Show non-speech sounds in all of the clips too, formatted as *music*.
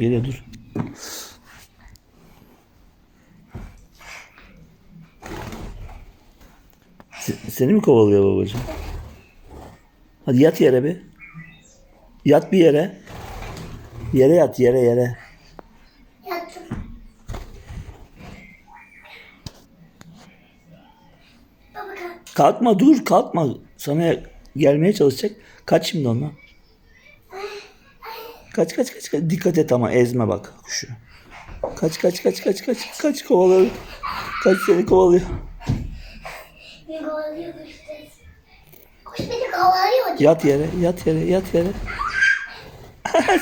Geliyor dur. Se- Seni mi kovalıyor babacığım? Hadi yat yere bir. Yat bir yere. Yere yat yere yere. Yattım. Kalkma dur kalkma. Sana gelmeye çalışacak. Kaç şimdi ondan. Kaç kaç kaç kaç. Dikkat et ama ezme bak kuşu. Kaç kaç kaç kaç kaç kaç kovalıyor. Kaç seni kovalıyor. Beni kovalıyor işte. Kuş beni kovalıyor. Yat yere yat yere yat yere. *laughs*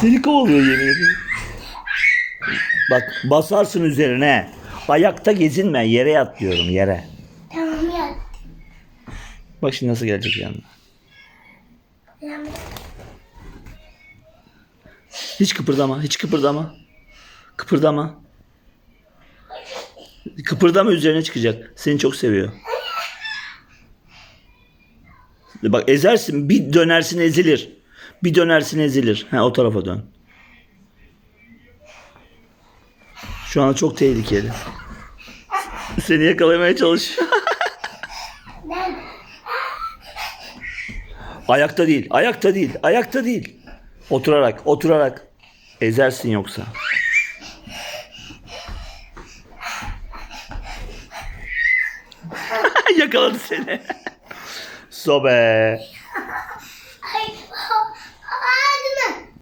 seni kovalıyor yemin ederim. Bak basarsın üzerine. Ayakta gezinme yere yat diyorum yere. Tamam yat. Bak şimdi nasıl gelecek yanına. Tamam. Hiç kıpırdama, hiç kıpırdama. Kıpırdama. Kıpırdama üzerine çıkacak. Seni çok seviyor. Bak ezersin, bir dönersin ezilir. Bir dönersin ezilir. Ha o tarafa dön. Şu an çok tehlikeli. Seni yakalamaya çalışıyor. Ayakta değil, ayakta değil, ayakta değil. Oturarak, oturarak. Ezersin yoksa. *laughs* Yakaladı seni. Sobe.